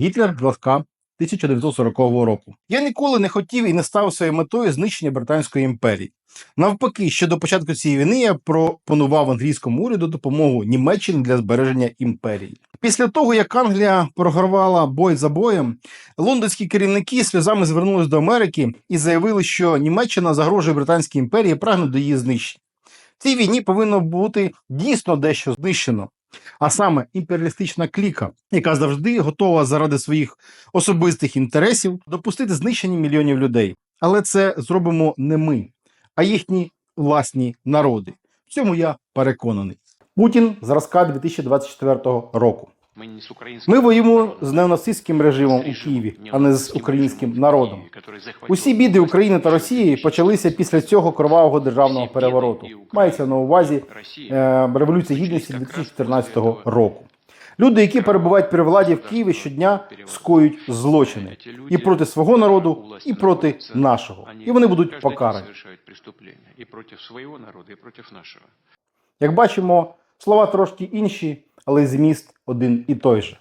Гітлер зразка 1940 року. Я ніколи не хотів і не ставив своєю метою знищення Британської імперії. Навпаки, ще до початку цієї війни я пропонував англійському уряду допомогу Німеччині для збереження імперії. Після того, як Англія програвала бой за боєм, лондонські керівники сльозами звернулись до Америки і заявили, що Німеччина загрожує Британській імперії і прагне до її знищення. В цій війні повинно бути дійсно дещо знищено, а саме імперіалістична кліка, яка завжди готова заради своїх особистих інтересів допустити знищення мільйонів людей. Але це зробимо не ми, а їхні власні народи. В цьому я переконаний. Путін зразка 2024 року. Ми воюємо з неонацистським режимом у Києві, а не з українським народом. Усі біди України та Росії почалися після цього кровавого державного перевороту. Мається на увазі е, революції гідності якраз 2014 року. Люди, які перебувають при владі в Києві, щодня скоюють злочини і проти свого народу, і проти нашого. І вони будуть покарані. совершают преступления и против своего народа, и против. Як бачимо, слова трошки інші, але зміст один і той же.